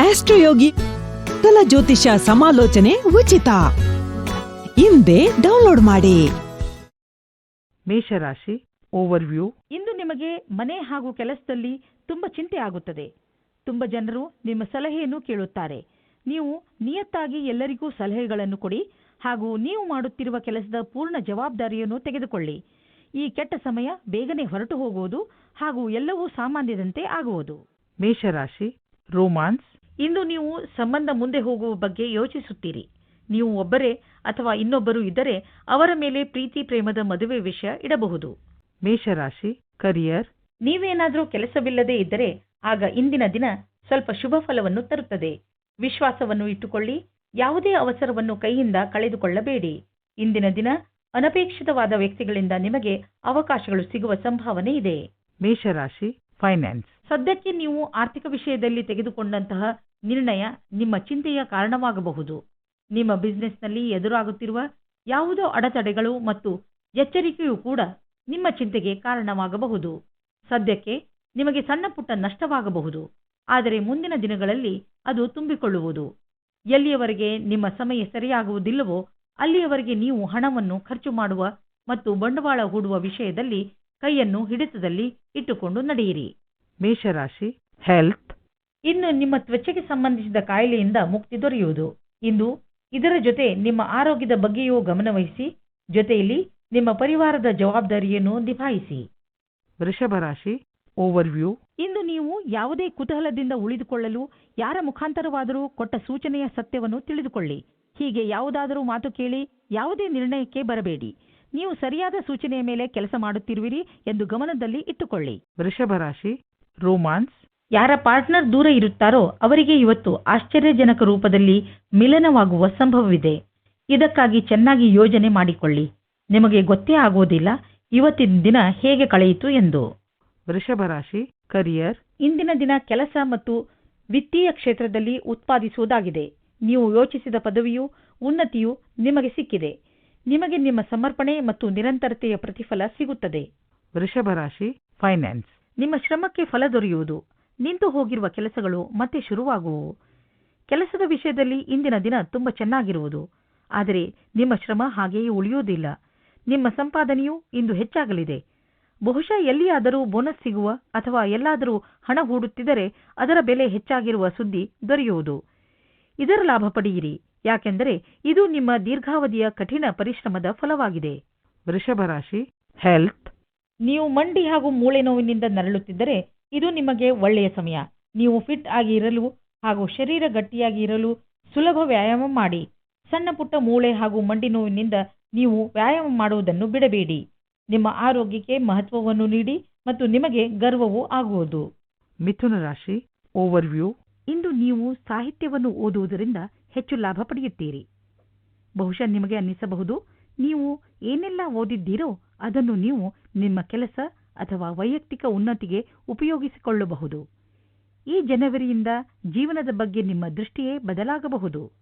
ಆಸ್ಟ್ರೋಯೋಗಿ ಕಲ ಜ್ಯೋತಿಷ ಸಮಾಲೋಚನೆ ಉಚಿತ. ಹಿಂದೆ ಡೌನ್ಲೋಡ್ ಮಾಡಿ. ಮೇಷರಾಶಿ ಓವರ್ವ್ಯೂ. ಇಂದು ನಿಮಗೆ ಮನೆ ಹಾಗೂ ಕೆಲಸದಲ್ಲಿ ತುಂಬ ಚಿಂತೆ ಆಗುತ್ತದೆ. ತುಂಬ ಜನರು ನಿಮ್ಮ ಸಲಹೆಯನ್ನು ಕೇಳುತ್ತಾರೆ. ನೀವು ನಿಯತ್ತಾಗಿ ಎಲ್ಲರಿಗೂ ಸಲಹೆಗಳನ್ನು ಕೊಡಿ ಹಾಗೂ ನೀವು ಮಾಡುತ್ತಿರುವ ಕೆಲಸದ ಪೂರ್ಣ ಜವಾಬ್ದಾರಿಯನ್ನು ತೆಗೆದುಕೊಳ್ಳಿ. ಈ ಕೆಟ್ಟ ಸಮಯ ಬೇಗನೆ ಹೊರಟು ಹೋಗುವುದು ಹಾಗೂ ಎಲ್ಲವೂ ಸಾಮಾನ್ಯದಂತೆ ಆಗುವುದು. ಮೇಷರಾಶಿ ರೋಮಾನ್ಸ್ ಇಂದು ನೀವು ಸಂಬಂಧ ಮುಂದೆ ಹೋಗುವ ಬಗ್ಗೆ ಯೋಚಿಸುತ್ತೀರಿ. ನೀವು ಒಬ್ಬರೇ ಅಥವಾ ಇನ್ನೊಬ್ಬರು ಇದ್ದರೆ ಅವರ ಮೇಲೆ ಪ್ರೀತಿ ಪ್ರೇಮದ ಮದುವೆ ವಿಷಯ ಇಡಬಹುದು. ಮೇಷರಾಶಿ ಕರಿಯರ್ ನೀವೇನಾದರೂ ಕೆಲಸವಿಲ್ಲದೆ ಇದ್ದರೆ ಆಗ ಇಂದಿನ ದಿನ ಸ್ವಲ್ಪ ಶುಭ ಫಲವನ್ನು ತರುತ್ತದೆ. ವಿಶ್ವಾಸವನ್ನು ಇಟ್ಟುಕೊಳ್ಳಿ. ಯಾವುದೇ ಅವಸರವನ್ನು ಕೈಯಿಂದ ಕಳೆದುಕೊಳ್ಳಬೇಡಿ. ಇಂದಿನ ದಿನ ಅನಪೇಕ್ಷಿತವಾದ ವ್ಯಕ್ತಿಗಳಿಂದ ನಿಮಗೆ ಅವಕಾಶಗಳು ಸಿಗುವ ಸಂಭಾವನೆ ಇದೆ. ಮೇಷರಾಶಿ ಫೈನಾನ್ಸ್ ಸದ್ಯಕ್ಕೆ ನೀವು ಆರ್ಥಿಕ ವಿಷಯದಲ್ಲಿ ತೆಗೆದುಕೊಂಡಂತಹ ನಿರ್ಣಯ ನಿಮ್ಮ ಚಿಂತೆಯ ಕಾರಣವಾಗಬಹುದು. ನಿಮ್ಮ ಬಿಸ್ನೆಸ್ನಲ್ಲಿ ಎದುರಾಗುತ್ತಿರುವ ಯಾವುದೋ ಅಡೆತಡೆಗಳು ಮತ್ತು ಎಚ್ಚರಿಕೆಯೂ ಕೂಡ ನಿಮ್ಮ ಚಿಂತೆಗೆ ಕಾರಣವಾಗಬಹುದು. ಸದ್ಯಕ್ಕೆ ನಿಮಗೆ ಸಣ್ಣ ಪುಟ್ಟ ನಷ್ಟವಾಗಬಹುದು. ಆದರೆ ಮುಂದಿನ ದಿನಗಳಲ್ಲಿ ಅದು ತುಂಬಿಕೊಳ್ಳುವುದು. ಎಲ್ಲಿಯವರೆಗೆ ನಿಮ್ಮ ಸಮಯ ಸರಿಯಾಗುವುದಿಲ್ಲವೋ ಅಲ್ಲಿಯವರೆಗೆ ನೀವು ಹಣವನ್ನು ಖರ್ಚು ಮಾಡುವ ಮತ್ತು ಬಂಡವಾಳ ಹೂಡುವ ವಿಷಯದಲ್ಲಿ ಕೈಯನ್ನು ಹಿಡಿತದಲ್ಲಿ ಇಟ್ಟುಕೊಂಡು ನಡೆಯಿರಿ. ಮೇಷರಾಶಿ ಹೆಲ್ತ್ ಇನ್ನು ನಿಮ್ಮ ತ್ವಚೆಗೆ ಸಂಬಂಧಿಸಿದ ಕಾಯಿಲೆಯಿಂದ ಮುಕ್ತಿ ದೊರೆಯುವುದು. ಇಂದು ಇದರ ಜೊತೆ ನಿಮ್ಮ ಆರೋಗ್ಯದ ಬಗ್ಗೆಯೂ ಗಮನವಹಿಸಿ ಜೊತೆಯಲ್ಲಿ ನಿಮ್ಮ ಪರಿವಾರದ ಜವಾಬ್ದಾರಿಯನ್ನು ನಿಭಾಯಿಸಿ. ವೃಷಭ ರಾಶಿ ಓವರ್ವ್ಯೂ ಇಂದು ನೀವು ಯಾವುದೇ ಕುತೂಹಲದಿಂದ ಉಳಿದುಕೊಳ್ಳಲು ಯಾರ ಮುಖಾಂತರವಾದರೂ ಕೊಟ್ಟ ಸೂಚನೆಯ ಸತ್ಯವನ್ನು ತಿಳಿದುಕೊಳ್ಳಿ. ಹೀಗೆ ಯಾವುದಾದರೂ ಮಾತು ಕೇಳಿ ಯಾವುದೇ ನಿರ್ಣಯಕ್ಕೆ ಬರಬೇಡಿ. ನೀವು ಸರಿಯಾದ ಸೂಚನೆಯ ಮೇಲೆ ಕೆಲಸ ಮಾಡುತ್ತಿರುವಿರಿ ಎಂದು ಗಮನದಲ್ಲಿ ಇಟ್ಟುಕೊಳ್ಳಿ. ವೃಷಭ ರಾಶಿ ರೋಮಾನ್ಸ್ ಯಾರ ಪಾರ್ಟ್ನರ್ ದೂರ ಇರುತ್ತಾರೋ ಅವರಿಗೆ ಇವತ್ತು ಆಶ್ಚರ್ಯಜನಕ ರೂಪದಲ್ಲಿ ಮಿಲನವಾಗುವ ಸಂಭವವಿದೆ. ಇದಕ್ಕಾಗಿ ಚೆನ್ನಾಗಿ ಯೋಜನೆ ಮಾಡಿಕೊಳ್ಳಿ. ನಿಮಗೆ ಗೊತ್ತೇ ಆಗುವುದಿಲ್ಲ ಇವತ್ತಿನ ದಿನ ಹೇಗೆ ಕಳೆಯಿತು ಎಂದು. ವೃಷಭ ರಾಶಿ ಕರಿಯರ್ ಇಂದಿನ ದಿನ ಕೆಲಸ ಮತ್ತು ವಿತ್ತೀಯ ಕ್ಷೇತ್ರದಲ್ಲಿ ಉತ್ಪಾದಿಸುವುದಾಗಿದೆ. ನೀವು ಯೋಚಿಸಿದ ಪದವಿಯು ಉನ್ನತಿಯು ನಿಮಗೆ ಸಿಕ್ಕಿದೆ. ನಿಮಗೆ ನಿಮ್ಮ ಸಮರ್ಪಣೆ ಮತ್ತು ನಿರಂತರತೆಯ ಪ್ರತಿಫಲ ಸಿಗುತ್ತದೆ. ವೃಷಭ ರಾಶಿ ಫೈನಾನ್ಸ್ ನಿಮ್ಮ ಶ್ರಮಕ್ಕೆ ಫಲ ದೊರೆಯುವುದು. ನಿಂತು ಹೋಗಿರುವ ಕೆಲಸಗಳು ಮತ್ತೆ ಶುರುವಾಗುವು ಕೆಲಸದ ವಿಷಯದಲ್ಲಿ ಇಂದಿನ ದಿನ ತುಂಬ ಚೆನ್ನಾಗಿರುವುದು. ಆದರೆ ನಿಮ್ಮ ಶ್ರಮ ಹಾಗೆಯೇ ಉಳಿಯುವುದಿಲ್ಲ. ನಿಮ್ಮ ಸಂಪಾದನೆಯೂ ಇಂದು ಹೆಚ್ಚಾಗಲಿದೆ. ಬಹುಶಃ ಎಲ್ಲಿಯಾದರೂ ಬೋನಸ್ ಸಿಗುವ ಅಥವಾ ಎಲ್ಲಾದರೂ ಹಣ ಹೂಡುತ್ತಿದ್ದರೆ ಅದರ ಬೆಲೆ ಹೆಚ್ಚಾಗಿರುವ ಸುದ್ದಿ ದೊರೆಯುವುದು. ಇದರ ಲಾಭ ಪಡೆಯಿರಿ. ಯಾಕೆಂದರೆ ಇದು ನಿಮ್ಮ ದೀರ್ಘಾವಧಿಯ ಕಠಿಣ ಪರಿಶ್ರಮದ ಫಲವಾಗಿದೆ. ವೃಷಭ ರಾಶಿ ಹೆಲ್ತ್ ನೀವು ಮಂಡಿ ಹಾಗೂ ಮೂಳೆ ನೋವಿನಿಂದ ನರಳುತ್ತಿದ್ದರೆ ಇದು ನಿಮಗೆ ಒಳ್ಳೆಯ ಸಮಯ. ನೀವು ಫಿಟ್ ಆಗಿ ಇರಲು ಹಾಗೂ ಶರೀರ ಗಟ್ಟಿಯಾಗಿ ಇರಲು ಸುಲಭ ವ್ಯಾಯಾಮ ಮಾಡಿ. ಸಣ್ಣ ಪುಟ್ಟ ಮೂಳೆ ಹಾಗೂ ಮಂಡಿ ನೋವಿನಿಂದ ನೀವು ವ್ಯಾಯಾಮ ಮಾಡುವುದನ್ನು ಬಿಡಬೇಡಿ. ನಿಮ್ಮ ಆರೋಗ್ಯಕ್ಕೆ ಮಹತ್ವವನ್ನು ನೀಡಿ ಮತ್ತು ನಿಮಗೆ ಗರ್ವವೂ ಆಗುವುದು. ಮಿಥುನ ರಾಶಿ ಓವರ್ವ್ಯೂ ಇಂದು ನೀವು ಸಾಹಿತ್ಯವನ್ನು ಓದುವುದರಿಂದ ಹೆಚ್ಚು ಲಾಭ ಪಡೆಯುತ್ತೀರಿ. ಬಹುಶಃ ನಿಮಗೆ ಅನ್ನಿಸಬಹುದು, ನೀವು ಏನೆಲ್ಲ ಓದಿದ್ದೀರೋ ಅದನ್ನು ನೀವು ನಿಮ್ಮ ಕೆಲಸ ಅಥವಾ ವೈಯಕ್ತಿಕ ಉನ್ನತಿಗೆ ಉಪಯೋಗಿಸಿಕೊಳ್ಳಬಹುದು. ಈ ಜನವರಿಯಿಂದ ಜೀವನದ ಬಗ್ಗೆ ನಿಮ್ಮ ದೃಷ್ಟಿಯೇ ಬದಲಾಗಬಹುದು.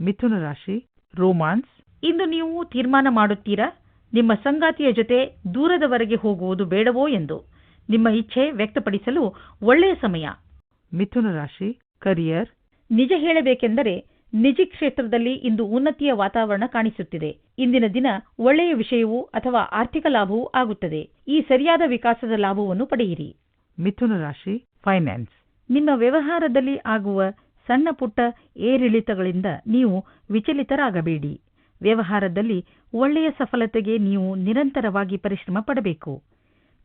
ಮಿಥುನ ರಾಶಿ ರೋಮಾನ್ಸ್. ಇಂದು ನೀವು ತೀರ್ಮಾನ ಮಾಡುತ್ತೀರಾ? ನಿಮ್ಮ ಸಂಗಾತಿಯ ಜೊತೆ ದೂರದವರೆಗೆ ಹೋಗುವುದು ಬೇಡವೋ ಎಂದು ನಿಮ್ಮ ಇಚ್ಛೆ ವ್ಯಕ್ತಪಡಿಸಲು ಒಳ್ಳೆಯ ಸಮಯ. ಮಿಥುನ ರಾಶಿ ಕರಿಯರ್. ನಿಜ ಹೇಳಬೇಕೆಂದರೆ ನಿಜಿ ಕ್ಷೇತ್ರದಲ್ಲಿ ಇಂದು ಉನ್ನತಿಯ ವಾತಾವರಣ ಕಾಣಿಸುತ್ತಿದೆ. ಇಂದಿನ ದಿನ ಒಳ್ಳೆಯ ವಿಷಯವೂ ಅಥವಾ ಆರ್ಥಿಕ ಲಾಭವೂ ಆಗುತ್ತದೆ. ಈ ಸರಿಯಾದ ವಿಕಾಸದ ಲಾಭವನ್ನು ಪಡೆಯಿರಿ. ಮಿಥುನ ರಾಶಿ ಫೈನಾನ್ಸ್ ನಿಮ್ಮ ವ್ಯವಹಾರದಲ್ಲಿ ಆಗುವ ಸಣ್ಣ ಪುಟ್ಟ ಏರಿಳಿತಗಳಿಂದ ನೀವು ವಿಚಲಿತರಾಗಬೇಡಿ. ವ್ಯವಹಾರದಲ್ಲಿ ಒಳ್ಳೆಯ ಸಫಲತೆಗೆ ನೀವು ನಿರಂತರವಾಗಿ ಪರಿಶ್ರಮ ಪಡಬೇಕು.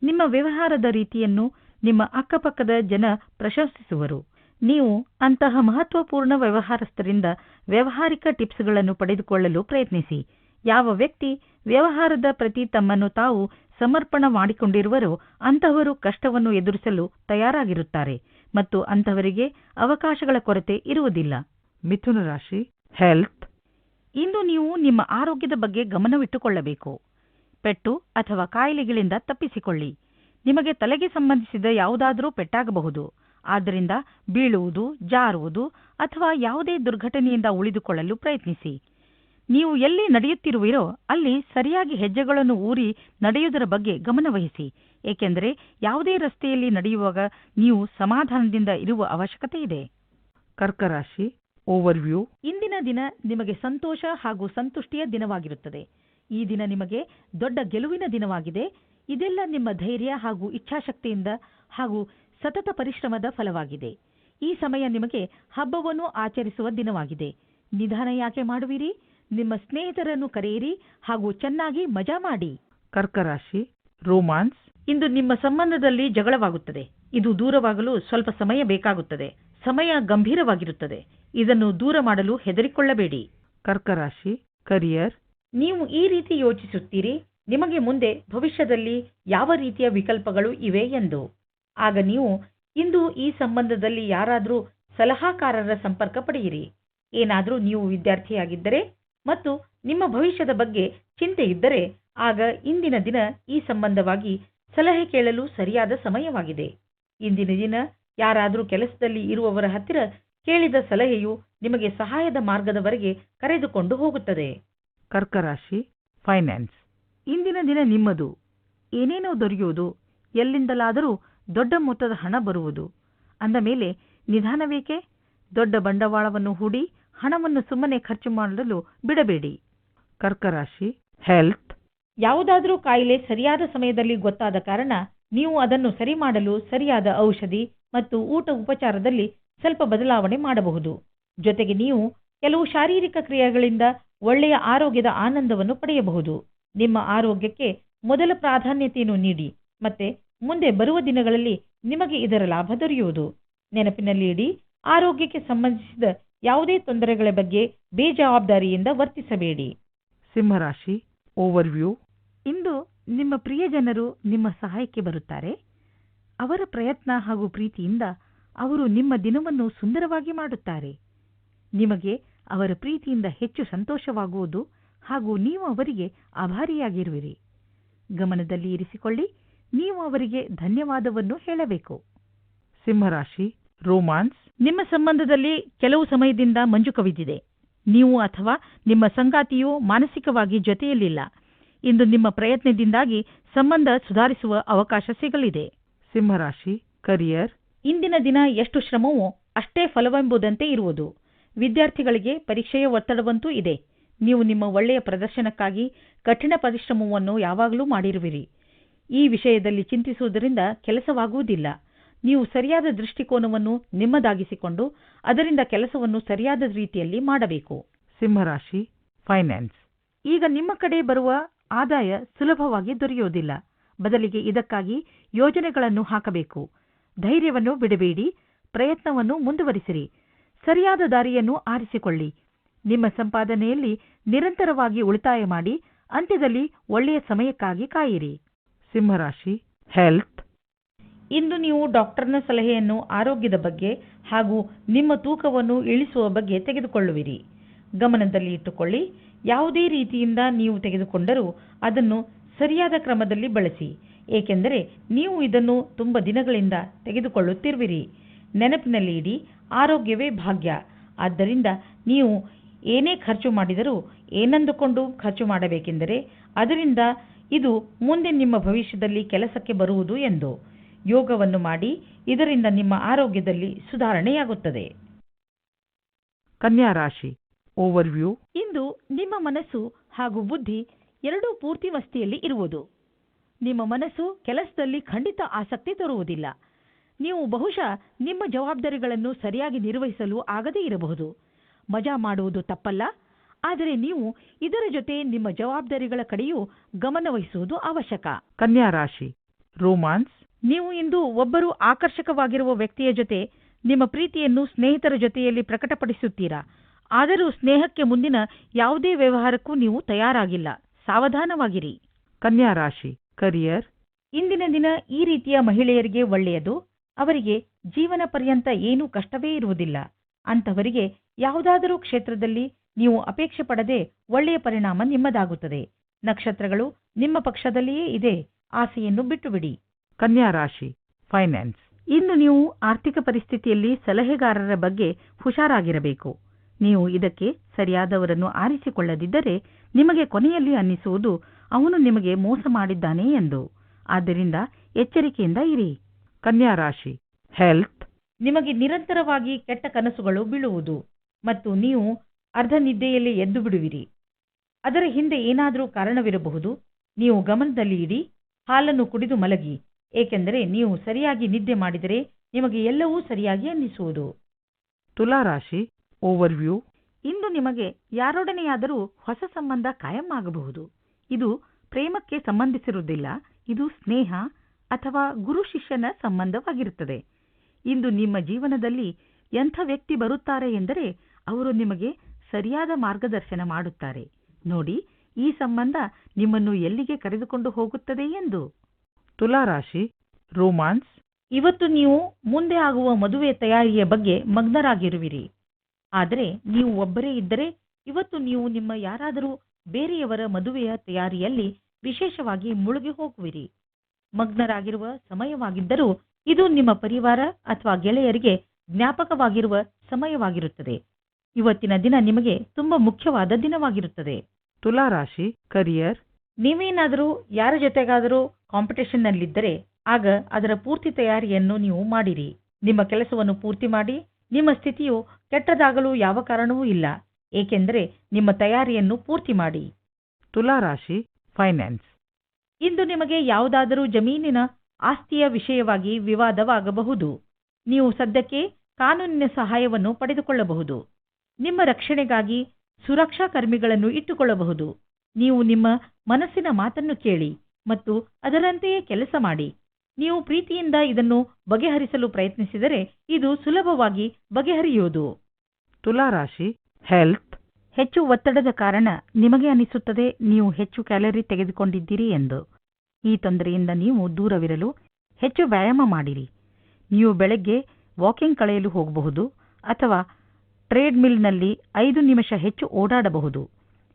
ನಿಮ್ಮ ವ್ಯವಹಾರದ ರೀತಿಯನ್ನು ನಿಮ್ಮ ಅಕ್ಕಪಕ್ಕದ ಜನ ಪ್ರಶಂಸಿಸುವರು. ನೀವು ಅಂತಹ ಮಹತ್ವಪೂರ್ಣ ವ್ಯವಹಾರಸ್ಥರಿಂದ ವ್ಯವಹಾರಿಕ ಟಿಪ್ಸ್ಗಳನ್ನು ಪಡೆದುಕೊಳ್ಳಲು ಪ್ರಯತ್ನಿಸಿ. ಯಾವ ವ್ಯಕ್ತಿ ವ್ಯವಹಾರದ ಪ್ರತಿ ತಮ್ಮನ್ನು ತಾವು ಸಮರ್ಪಣ ಮಾಡಿಕೊಂಡಿರುವರೋ ಅಂತಹವರು ಕಷ್ಟವನ್ನು ಎದುರಿಸಲು ತಯಾರಾಗಿರುತ್ತಾರೆ ಮತ್ತು ಅಂತಹವರಿಗೆ ಅವಕಾಶಗಳ ಕೊರತೆ ಇರುವುದಿಲ್ಲ. ಮಿಥುನ ರಾಶಿ ಹೆಲ್ತ್ ಇಂದು ನೀವು ನಿಮ್ಮ ಆರೋಗ್ಯದ ಬಗ್ಗೆ ಗಮನವಿಟ್ಟುಕೊಳ್ಳಬೇಕು. ಪೆಟ್ಟು ಅಥವಾ ಕಾಯಿಲೆಗಳಿಂದ ತಪ್ಪಿಸಿಕೊಳ್ಳಿ. ನಿಮಗೆ ತಲೆಗೆ ಸಂಬಂಧಿಸಿದ ಯಾವುದಾದರೂ ಪೆಟ್ಟಾಗಬಹುದು. ಆದ್ದರಿಂದ ಬೀಳುವುದು ಜಾರುವುದು ಅಥವಾ ಯಾವುದೇ ದುರ್ಘಟನೆಯಿಂದ ಉಳಿದುಕೊಳ್ಳಲು ಪ್ರಯತ್ನಿಸಿ. ನೀವು ಎಲ್ಲಿ ನಡೆಯುತ್ತಿರುವಿರೋ ಅಲ್ಲಿ ಸರಿಯಾಗಿ ಹೆಜ್ಜೆಗಳನ್ನು ಊರಿ ನಡೆಯುವುದರ ಬಗ್ಗೆ ಗಮನವಹಿಸಿ. ಏಕೆಂದರೆ ಯಾವುದೇ ರಸ್ತೆಯಲ್ಲಿ ನಡೆಯುವಾಗ ನೀವು ಸಮಾಧಾನದಿಂದ ಇರುವ ಅವಶ್ಯಕತೆ ಇದೆ. ಕರ್ಕರಾಶಿ ಓವರ್ವ್ಯೂ ಇಂದಿನ ದಿನ ನಿಮಗೆ ಸಂತೋಷ ಹಾಗೂ ಸಂತುಷ್ಟಿಯ ದಿನವಾಗಿರುತ್ತದೆ. ಈ ದಿನ ನಿಮಗೆ ದೊಡ್ಡ ಗೆಲುವಿನ ದಿನವಾಗಿದೆ. ಇದೆಲ್ಲ ನಿಮ್ಮ ಧೈರ್ಯ ಹಾಗೂ ಇಚ್ಛಾಶಕ್ತಿಯಿಂದ ಹಾಗೂ ಸತತ ಪರಿಶ್ರಮದ ಫಲವಾಗಿದೆ. ಈ ಸಮಯ ನಿಮಗೆ ಹಬ್ಬವನ್ನು ಆಚರಿಸುವ ದಿನವಾಗಿದೆ. ನಿಧಾನ ಯಾಕೆ ಮಾಡುವಿರಿ? ನಿಮ್ಮ ಸ್ನೇಹಿತರನ್ನು ಕರೆಯಿರಿ ಹಾಗೂ ಚೆನ್ನಾಗಿ ಮಜಾ ಮಾಡಿ. ಕರ್ಕರಾಶಿ, ರೋಮಾನ್ಸ್. ಇಂದು ನಿಮ್ಮ ಸಂಬಂಧದಲ್ಲಿ ಜಗಳವಾಗುತ್ತದೆ. ಇದು ದೂರವಾಗಲು ಸ್ವಲ್ಪ ಸಮಯ ಬೇಕಾಗುತ್ತದೆ. ಸಮಯ ಗಂಭೀರವಾಗಿರುತ್ತದೆ. ಇದನ್ನು ದೂರ ಮಾಡಲು ಹೆದರಿಕೊಳ್ಳಬೇಡಿ. ಕರ್ಕರಾಶಿ, ಕರಿಯರ್. ನೀವು ಈ ರೀತಿ ಯೋಚಿಸುತ್ತೀರಿ. ನಿಮಗೆ ಮುಂದೆ ಭವಿಷ್ಯದಲ್ಲಿ ಯಾವ ರೀತಿಯ ವಿಕಲ್ಪಗಳು ಇವೆ ಎಂದು. ಆಗ ನೀವು ಇಂದು ಈ ಸಂಬಂಧದಲ್ಲಿ ಯಾರಾದರೂ ಸಲಹಾಕಾರರ ಸಂಪರ್ಕ ಪಡೆಯಿರಿ. ಏನಾದರೂ ನೀವು ವಿದ್ಯಾರ್ಥಿಯಾಗಿದ್ದರೆ ಮತ್ತು ನಿಮ್ಮ ಭವಿಷ್ಯದ ಬಗ್ಗೆ ಚಿಂತೆ ಇದ್ದರೆ ಆಗ ಇಂದಿನ ದಿನ ಈ ಸಂಬಂಧವಾಗಿ ಸಲಹೆ ಕೇಳಲು ಸರಿಯಾದ ಸಮಯವಾಗಿದೆ. ಇಂದಿನ ದಿನ ಯಾರಾದರೂ ಕೆಲಸದಲ್ಲಿ ಇರುವವರ ಹತ್ತಿರ ಕೇಳಿದ ಸಲಹೆಯು ನಿಮಗೆ ಸಹಾಯದ ಮಾರ್ಗದವರೆಗೆ ಕರೆದುಕೊಂಡು ಹೋಗುತ್ತದೆ. ಕರ್ಕರಾಶಿ ಫೈನಾನ್ಸ್ ಇಂದಿನ ದಿನ ನಿಮ್ಮದು. ಏನೇನೋ ದೊರೆಯುವುದು, ಎಲ್ಲಿಂದಲಾದರೂ ದೊಡ್ಡ ಮೊತ್ತದ ಹಣ ಬರುವುದು. ಅಂದ ಮೇಲೆ, ನಿಧಾನವೇಕೆ? ದೊಡ್ಡ ಬಂಡವಾಳವನ್ನು ಹೂಡಿ ಹಣವನ್ನು ಸುಮ್ಮನೆ ಖರ್ಚು ಮಾಡಲು ಬಿಡಬೇಡಿ. ಕರ್ಕರಾಶಿ ಹೆಲ್ತ್ ಯಾವುದಾದರೂ ಕಾಯಿಲೆ ಸರಿಯಾದ ಸಮಯದಲ್ಲಿ ಗೊತ್ತಾದ ಕಾರಣ ನೀವು ಅದನ್ನು ಸರಿ ಮಾಡಲು ಸರಿಯಾದ ಔಷಧಿ ಮತ್ತು ಊಟ ಉಪಚಾರದಲ್ಲಿ ಸ್ವಲ್ಪ ಬದಲಾವಣೆ ಮಾಡಬಹುದು. ಜೊತೆಗೆ ನೀವು ಕೆಲವು ಶಾರೀರಿಕ ಕ್ರಿಯೆಗಳಿಂದ ಒಳ್ಳೆಯ ಆರೋಗ್ಯದ ಆನಂದವನ್ನು ಪಡೆಯಬಹುದು. ನಿಮ್ಮ ಆರೋಗ್ಯಕ್ಕೆ ಮೊದಲ ಪ್ರಾಧಾನ್ಯತೆಯನ್ನು ನೀಡಿ. ಮತ್ತೆ ಮುಂದೆ ಬರುವ ದಿನಗಳಲ್ಲಿ ನಿಮಗೆ ಇದರ ಲಾಭ ದೊರೆಯುವುದು. ನೆನಪಿನಲ್ಲಿ ಇಡಿ ಆರೋಗ್ಯಕ್ಕೆ ಸಂಬಂಧಿಸಿದ ಯಾವುದೇ ತೊಂದರೆಗಳ ಬಗ್ಗೆ ಬೇಜವಾಬ್ದಾರಿಯಿಂದ ವರ್ತಿಸಬೇಡಿ. ಸಿಂಹರಾಶಿ ಓವರ್ವ್ಯೂ ಇಂದು ನಿಮ್ಮ ಪ್ರಿಯಜನರು ನಿಮ್ಮ ಸಹಾಯಕ್ಕೆ ಬರುತ್ತಾರೆ. ಅವರ ಪ್ರಯತ್ನ ಹಾಗೂ ಪ್ರೀತಿಯಿಂದ ಅವರು ನಿಮ್ಮ ದಿನವನ್ನು ಸುಂದರವಾಗಿ ಮಾಡುತ್ತಾರೆ. ನಿಮಗೆ ಅವರ ಪ್ರೀತಿಯಿಂದ ಹೆಚ್ಚು ಸಂತೋಷವಾಗುವುದು ಹಾಗೂ ನೀವು ಅವರಿಗೆ ಆಭಾರಿಯಾಗಿರುವಿರಿ. ಗಮನದಲ್ಲಿ ಇರಿಸಿಕೊಳ್ಳಿ ನೀವು ಅವರಿಗೆ ಧನ್ಯವಾದವನ್ನು ಹೇಳಬೇಕು. ಸಿಂಹರಾಶಿ, ರೋಮಾನ್ಸ್, ನಿಮ್ಮ ಸಂಬಂಧದಲ್ಲಿ ಕೆಲವು ಸಮಯದಿಂದ ಮಂಜು ಕವಿದಿದೆ. ನೀವು ಅಥವಾ ನಿಮ್ಮ ಸಂಗಾತಿಯು ಮಾನಸಿಕವಾಗಿ ಜೊತೆಯಲ್ಲಿಲ್ಲ. ಇಂದು ನಿಮ್ಮ ಪ್ರಯತ್ನದಿಂದಾಗಿ ಸಂಬಂಧ ಸುಧಾರಿಸುವ ಅವಕಾಶ ಸಿಗಲಿದೆ. ಸಿಂಹರಾಶಿ, ಕರಿಯರ್, ಇಂದಿನ ದಿನ ಎಷ್ಟು ಶ್ರಮವೋ ಅಷ್ಟೇ ಫಲವೆಂಬುದಂತೆ ಇರುವುದು. ವಿದ್ಯಾರ್ಥಿಗಳಿಗೆ ಪರೀಕ್ಷೆಯ ಒತ್ತಡವಂತೂ ಇದೆ. ನೀವು ನಿಮ್ಮ ಒಳ್ಳೆಯ ಪ್ರದರ್ಶನಕ್ಕಾಗಿ ಕಠಿಣ ಪರಿಶ್ರಮವನ್ನು ಯಾವಾಗಲೂ ಮಾಡಿರುವಿರಿ. ಈ ವಿಷಯದಲ್ಲಿ ಚಿಂತಿಸುವುದರಿಂದ ಕೆಲಸವಾಗುವುದಿಲ್ಲ. ನೀವು ಸರಿಯಾದ ದೃಷ್ಟಿಕೋನವನ್ನು ನಿಮ್ಮದಾಗಿಸಿಕೊಂಡು ಅದರಿಂದ ಕೆಲಸವನ್ನು ಸರಿಯಾದ ರೀತಿಯಲ್ಲಿ ಮಾಡಬೇಕು. ಸಿಂಹರಾಶಿ ಫೈನಾನ್ಸ್ ಈಗ ನಿಮ್ಮ ಕಡೆ ಬರುವ ಆದಾಯ ಸುಲಭವಾಗಿ ದೊರೆಯುವುದಿಲ್ಲ. ಬದಲಿಗೆ ಇದಕ್ಕಾಗಿ ಯೋಜನೆಗಳನ್ನು ಹಾಕಬೇಕು. ಧೈರ್ಯವನ್ನು ಬಿಡಬೇಡಿ. ಪ್ರಯತ್ನವನ್ನು ಮುಂದುವರಿಸಿರಿ. ಸರಿಯಾದ ದಾರಿಯನ್ನು ಆರಿಸಿಕೊಳ್ಳಿ. ನಿಮ್ಮ ಸಂಪಾದನೆಯಲ್ಲಿ ನಿರಂತರವಾಗಿ ಉಳಿತಾಯ ಮಾಡಿ ಅಂತ್ಯದಲ್ಲಿ ಒಳ್ಳೆಯ ಸಮಯಕ್ಕಾಗಿ ಕಾಯಿರಿ. ಸಿಂಹರಾಶಿ ಹೆಲ್ತ್ ಇಂದು ನೀವು ಡಾಕ್ಟರ್ನ ಸಲಹೆಯನ್ನು ಆರೋಗ್ಯದ ಬಗ್ಗೆ ಹಾಗೂ ನಿಮ್ಮ ತೂಕವನ್ನು ಇಳಿಸುವ ಬಗ್ಗೆ ತೆಗೆದುಕೊಳ್ಳುವಿರಿ. ಗಮನದಲ್ಲಿ ಇಟ್ಟುಕೊಳ್ಳಿ, ಯಾವುದೇ ರೀತಿಯಿಂದ ನೀವು ತೆಗೆದುಕೊಂಡರೂ ಅದನ್ನು ಸರಿಯಾದ ಕ್ರಮದಲ್ಲಿ ಬಳಸಿ, ಏಕೆಂದರೆ ನೀವು ಇದನ್ನು ತುಂಬ ದಿನಗಳಿಂದ ತೆಗೆದುಕೊಳ್ಳುತ್ತಿರುವಿರಿ. ನೆನಪಿನಲ್ಲಿ ಇಡಿ, ಆರೋಗ್ಯವೇ ಭಾಗ್ಯ. ಆದ್ದರಿಂದ ನೀವು ಏನೇ ಖರ್ಚು ಮಾಡಿದರೂ ಏನಂದುಕೊಂಡು ಖರ್ಚು ಮಾಡಬೇಕೆಂದರೆ ಅದರಿಂದ ಇದು ಮುಂದೆ ನಿಮ್ಮ ಭವಿಷ್ಯದಲ್ಲಿ ಕೆಲಸಕ್ಕೆ ಬರುವುದು ಎಂದು. ಯೋಗವನ್ನು ಮಾಡಿ ಇದರಿಂದ ನಿಮ್ಮ ಆರೋಗ್ಯದಲ್ಲಿ ಸುಧಾರಣೆಯಾಗುತ್ತದೆ. ಕನ್ಯಾ ರಾಶಿ ಓವರ್ವ್ಯೂ ಇಂದು ನಿಮ್ಮ ಮನಸ್ಸು ಹಾಗೂ ಬುದ್ಧಿ ಎರಡೂ ಪೂರ್ತಿ ವಸ್ತಿಯಲ್ಲಿ ಇರುವುದು. ನಿಮ್ಮ ಮನಸ್ಸು ಕೆಲಸದಲ್ಲಿ ಖಂಡಿತ ಆಸಕ್ತಿ ತರುವುದಿಲ್ಲ. ನೀವು ಬಹುಶಃ ನಿಮ್ಮ ಜವಾಬ್ದಾರಿಗಳನ್ನು ಸರಿಯಾಗಿ ನಿರ್ವಹಿಸಲು ಆಗದೇ ಇರಬಹುದು. ಮಜಾ ಮಾಡುವುದು ತಪ್ಪಲ್ಲ. ಆದರೆ ನೀವು ಇದರ ಜೊತೆ ನಿಮ್ಮ ಜವಾಬ್ದಾರಿಗಳ ಕಡೆಯೂ ಗಮನವಹಿಸುವುದು ಅವಶ್ಯಕ. ಕನ್ಯಾ ರಾಶಿ ರೋಮಾನ್ಸ್. ನೀವು ಇಂದು ಒಬ್ಬರು ಆಕರ್ಷಕವಾಗಿರುವ ವ್ಯಕ್ತಿಯ ಜೊತೆ ನಿಮ್ಮ ಪ್ರೀತಿಯನ್ನು ಸ್ನೇಹಿತರ ಜೊತೆಯಲ್ಲಿ ಪ್ರಕಟಪಡಿಸುತ್ತೀರಾ? ಆದರೂ ಸ್ನೇಹಕ್ಕೆ ಮುಂದಿನ ಯಾವುದೇ ವ್ಯವಹಾರಕ್ಕೂ ನೀವು ತಯಾರಾಗಿಲ್ಲ. ಸಾವಧಾನವಾಗಿರಿ. ಕನ್ಯಾ ರಾಶಿ ಕರಿಯರ್. ಇಂದಿನ ದಿನ ಈ ರೀತಿಯ ಮಹಿಳೆಯರಿಗೆ ಒಳ್ಳೆಯದು. ಅವರಿಗೆ ಜೀವನ ಪರ್ಯಂತ ಏನೂ ಕಷ್ಟವೇ ಇರುವುದಿಲ್ಲ. ಅಂತವರಿಗೆ ಯಾವುದಾದರೂ ಕ್ಷೇತ್ರದಲ್ಲಿ ನೀವು ಅಪೇಕ್ಷೆ ಪಡದೆ ಒಳ್ಳೆಯ ಪರಿಣಾಮ ನಿಮ್ಮದಾಗುತ್ತದೆ. ನಕ್ಷತ್ರಗಳು ನಿಮ್ಮ ಪಕ್ಷದಲ್ಲಿಯೇ ಇದೆ. ಆಸೆಯನ್ನು ಬಿಟ್ಟುಬಿಡಿ. ಕನ್ಯಾ ರಾಶಿ ಫೈನಾನ್ಸ್ ಇಂದು ನೀವು ಆರ್ಥಿಕ ಪರಿಸ್ಥಿತಿಯಲ್ಲಿ ಸಲಹೆಗಾರರ ಬಗ್ಗೆ ಹುಷಾರಾಗಿರಬೇಕು. ನೀವು ಇದಕ್ಕೆ ಸರಿಯಾದವರನ್ನು ಆರಿಸಿಕೊಳ್ಳದಿದ್ದರೆ ನಿಮಗೆ ಕೊನೆಯಲ್ಲಿ ಅನ್ನಿಸುವುದು ಅವನು ನಿಮಗೆ ಮೋಸ ಮಾಡಿದ್ದಾನೆ ಎಂದು. ಆದ್ದರಿಂದ ಎಚ್ಚರಿಕೆಯಿಂದ ಇರಿ. ಕನ್ಯಾ ರಾಶಿ ಹೆಲ್ತ್ ನಿಮಗೆ ನಿರಂತರವಾಗಿ ಕೆಟ್ಟ ಕನಸುಗಳು ಬೀಳುವುದು. ಮತ್ತು ನೀವು ಅರ್ಧ ನಿದ್ದೆಯಲ್ಲಿ ಎದ್ದು ಬಿಡುವಿರಿ. ಅದರ ಹಿಂದೆ ಏನಾದರೂ ಕಾರಣವಿರಬಹುದು ನೀವು ಗಮನದಲ್ಲಿ ಇಡಿ ಹಾಲನ್ನು ಕುಡಿದು ಮಲಗಿ. ಏಕೆಂದರೆ ನೀವು ಸರಿಯಾಗಿ ನಿದ್ದೆ ಮಾಡಿದರೆ ನಿಮಗೆ ಎಲ್ಲವೂ ಸರಿಯಾಗಿ ಅನ್ನಿಸುವುದು. ತುಲಾ ರಾಶಿ ಓವರ್ವ್ಯೂ ಇಂದು ನಿಮಗೆ ಯಾರೊಡನೆಯಾದರೂ ಹೊಸ ಸಂಬಂಧ ಕಾಯಂ ಆಗಬಹುದು. ಇದು ಪ್ರೇಮಕ್ಕೆ ಸಂಬಂಧಿಸಿರುವುದಿಲ್ಲ ಇದು ಸ್ನೇಹ ಅಥವಾ ಗುರು ಶಿಷ್ಯನ ಸಂಬಂಧವಾಗಿರುತ್ತದೆ. ಇಂದು ನಿಮ್ಮ ಜೀವನದಲ್ಲಿ ಎಂಥ ವ್ಯಕ್ತಿ ಬರುತ್ತಾರೆ ಎಂದರೆ ಅವರು ನಿಮಗೆ ಸರಿಯಾದ ಮಾರ್ಗದರ್ಶನ ಮಾಡುತ್ತಾರೆ. ನೋಡಿ ಈ ಸಂಬಂಧ ನಿಮ್ಮನ್ನು ಎಲ್ಲಿಗೆ ಕರೆದುಕೊಂಡು ಹೋಗುತ್ತದೆ ಎಂದು. ತುಲಾ ರಾಶಿ ರೋಮಾನ್ಸ್. ಇವತ್ತು ನೀವು ಮುಂದೆ ಆಗುವ ಮದುವೆ ತಯಾರಿಯ ಬಗ್ಗೆ ಮಗ್ನರಾಗಿರುವಿರಿ. ಆದರೆ ನೀವು ಒಬ್ಬರೇ ಇದ್ದರೆ ಇವತ್ತು ನೀವು ನಿಮ್ಮ ಯಾರಾದರೂ ಬೇರೆಯವರ ಮದುವೆಯ ತಯಾರಿಯಲ್ಲಿ ವಿಶೇಷವಾಗಿ ಮುಳುಗಿ ಹೋಗುವಿರಿ. ಮಗ್ನರಾಗಿರುವ ಸಮಯವಾಗಿದ್ದರೂ ಇದು ನಿಮ್ಮ ಪರಿವಾರ ಅಥವಾ ಗೆಳೆಯರಿಗೆ ಜ್ಞಾಪಕವಾಗಿರುವ ಸಮಯವಾಗಿರುತ್ತದೆ. ಇವತ್ತಿನ ದಿನ ನಿಮಗೆ ತುಂಬಾ ಮುಖ್ಯವಾದ ದಿನವಾಗಿರುತ್ತದೆ. ತುಲಾ ರಾಶಿ ಕರಿಯರ್ ನೀವೇನಾದರೂ ಯಾರ ಜೊತೆಗಾದರೂ ಕಾಂಪಿಟೇಷನ್ನಲ್ಲಿದ್ದರೆ ಆಗ ಅದರ ಪೂರ್ತಿ ತಯಾರಿಯನ್ನು ನೀವು ಮಾಡಿರಿ. ನಿಮ್ಮ ಕೆಲಸವನ್ನು ಪೂರ್ತಿ ಮಾಡಿ ನಿಮ್ಮ ಸ್ಥಿತಿಯು ಕೆಟ್ಟದಾಗಲು ಯಾವ ಕಾರಣವೂ ಇಲ್ಲ. ಏಕೆಂದರೆ ನಿಮ್ಮ ತಯಾರಿಯನ್ನು ಪೂರ್ತಿ ಮಾಡಿ. ತುಲಾ ರಾಶಿ ಫೈನಾನ್ಸ್ ಇಂದು ನಿಮಗೆ ಯಾವುದಾದರೂ ಜಮೀನಿನ ಆಸ್ತಿಯ ವಿಷಯವಾಗಿ ವಿವಾದವಾಗಬಹುದು. ನೀವು ಸದ್ಯಕ್ಕೆ ಕಾನೂನಿನ ಸಹಾಯವನ್ನು ಪಡೆದುಕೊಳ್ಳಬಹುದು. ನಿಮ್ಮ ರಕ್ಷಣೆಗಾಗಿ ಸುರಕ್ಷಾ ಕರ್ಮಿಗಳನ್ನು ಇಟ್ಟುಕೊಳ್ಳಬಹುದು. ನೀವು ನಿಮ್ಮ ಮನಸ್ಸಿನ ಮಾತನ್ನು ಕೇಳಿ ಮತ್ತು ಅದರಂತೆಯೇ ಕೆಲಸ ಮಾಡಿ. ನೀವು ಪ್ರೀತಿಯಿಂದ ಇದನ್ನು ಬಗೆಹರಿಸಲು ಪ್ರಯತ್ನಿಸಿದರೆ ಇದು ಸುಲಭವಾಗಿ ಬಗೆಹರಿಯುವುದು. ತುಲಾ ರಾಶಿ ಹೆಲ್ತ್ ಹೆಚ್ಚು ಒತ್ತಡದ ಕಾರಣ ನಿಮಗೆ ಅನಿಸುತ್ತದೆ ನೀವು ಹೆಚ್ಚು ಕ್ಯಾಲರಿ ತೆಗೆದುಕೊಂಡಿದ್ದೀರಿ ಎಂದು. ಈ ತೊಂದರೆಯಿಂದ ನೀವು ದೂರವಿರಲು ಹೆಚ್ಚು ವ್ಯಾಯಾಮ ಮಾಡಿರಿ. ನೀವು ಬೆಳಗ್ಗೆ ವಾಕಿಂಗ್ ಕಳೆಯಲು ಹೋಗಬಹುದು ಅಥವಾ ಟ್ರೇಡ್ ಮಿಲ್ನಲ್ಲಿ ಐದು ನಿಮಿಷ ಹೆಚ್ಚು ಓಡಾಡಬಹುದು.